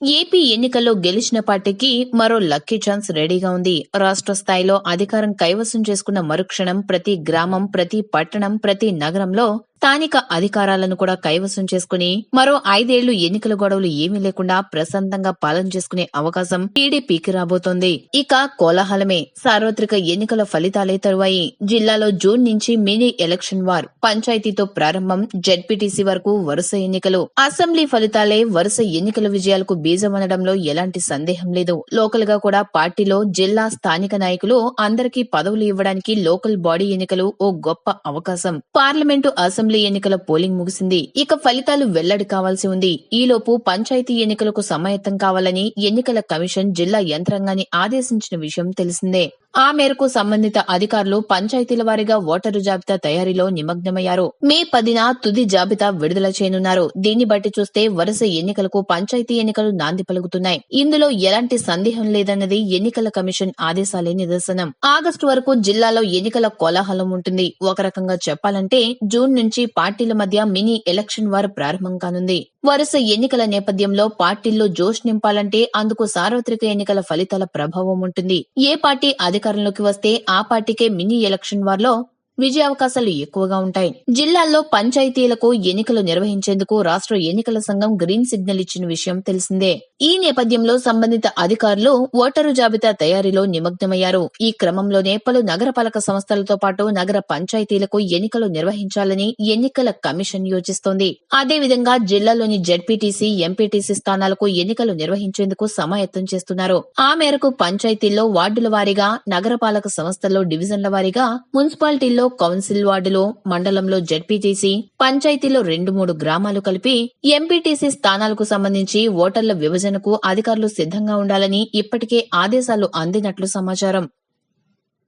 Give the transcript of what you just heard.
AP ఎన్నికల్లో గెలిచిన పార్టీకి మరో లక్కీ ఛాన్స్ రెడీగా ఉంది. రాష్ట్ర స్థాయిలో అధికారం కైవసం చేసుకున్న మరుక్షణం ప్రతి గ్రామం ప్రతి పట్టణం ప్రతి నగరంలో స్థానిక అధికారాలను కూడా కైవసం చేసుకుని మరో ఐదేళ్ళు ఎన్నికల గొడవలు ఏమీ లేకుండా ప్రశాంతంగా పాలన చేసుకునే అవకాశం టీడీపీకి రాబోతోంది. ఇక కోలాహలమే. సార్వత్రిక ఎన్నికల ఫలితాలే తరువాయి. జిల్లాలో జూన్ నుంచి మినీ ఎలక్షన్ వార్ పంచాయతీతో ప్రారంభం. జెడ్పీటీసీ వరకు వరుస ఎన్నికలు. అసెంబ్లీ ఫలితాలే వరుస ఎన్నికల విజయాలకు బీజమనడంలో ఎలాంటి సందేహం లేదు. లోకల్గా కూడా పార్టీలో జిల్లా స్థానిక నాయకులు అందరికీ పదవులు ఇవ్వడానికి లోకల్ బాడీ ఎన్నికలు ఓ గొప్ప అవకాశం. పార్లమెంటు అసెంబ్లీ ఎన్నికల పోలింగ్ ముగిసింది. ఇక ఫలితాలు వెల్లడి కావాల్సి ఉంది. ఈలోపు పంచాయతీ ఎన్నికలకు సమాయత్తం కావాలని ఎన్నికల కమిషన్ జిల్లా యంత్రాంగాన్ని ఆదేశించిన విషయం తెలిసిందే. ఆ మేరకు సంబంధిత అధికారులు పంచాయతీల వారీగా ఓటరు జాబితా తయారీలో నిమగ్నమయ్యారు. మే పదిన తుది జాబితా విడుదల చేయనున్నారు. దీన్ని బట్టి చూస్తే వరుస ఎన్నికలకు పంచాయతీ ఎన్నికలు నాంది పలుకుతున్నాయి. ఇందులో ఎలాంటి సందేహం లేదన్నది ఎన్నికల కమిషన్ ఆదేశాలే నిదర్శనం. ఆగస్టు వరకు జిల్లాలో ఎన్నికల కోలాహలం ఉంటుంది. ఒక రకంగా చెప్పాలంటే జూన్ నుంచి పార్టీల మధ్య మినీ ఎలక్షన్ వార్ ప్రారంభం కానుంది. వరుస ఎన్నికల నేపథ్యంలో పార్టీల్లో జోష్ నింపాలంటే అందుకు సార్వత్రిక ఎన్నికల ఫలితాల ప్రభావం ఉంటుంది. ఏ పార్టీ అధికారంలోకి వస్తే ఆ పార్టీకే మినీ ఎలక్షన్ వార్లో విజయ అవకాశాలు ఎక్కువగా ఉంటాయి. జిల్లాల్లో పంచాయతీలకు ఎన్నికలు నిర్వహించేందుకు రాష్ట్ర ఎన్నికల సంఘం గ్రీన్ సిగ్నల్ ఇచ్చిన విషయం తెలిసిందే. ఈ నేపథ్యంలో సంబంధిత అధికారులు ఓటరు జాబితా తయారీలో నిమగ్నమయ్యారు. ఈ క్రమంలోనే పలు నగరపాలక సంస్థలతో పాటు నగర పంచాయతీలకు ఎన్నికలు నిర్వహించాలని ఎన్నికల కమిషన్ యోచిస్తోంది. అదేవిధంగా జిల్లాలోని జడ్పీటీసీ ఎంపీటీసీ స్థానాలకు ఎన్నికలు నిర్వహించేందుకు సమాయత్తం చేస్తున్నారు. ఆ మేరకు పంచాయతీల్లో వార్డుల వారీగా నగరపాలక సంస్థల్లో డివిజన్ల వారీగా మున్సిపాలిటీల్లో కౌన్సిల్ వార్డులో మండలంలో జెడ్పీటీసీ పంచాయతీలో రెండు మూడు గ్రామాలు కలిపి ఎంపీటీసీ స్థానాలకు సంబంధించి ఓటర్ల విభజనకు అధికారులు సిద్ధంగా ఉండాలని ఇప్పటికే ఆదేశాలు అందినట్లు సమాచారం.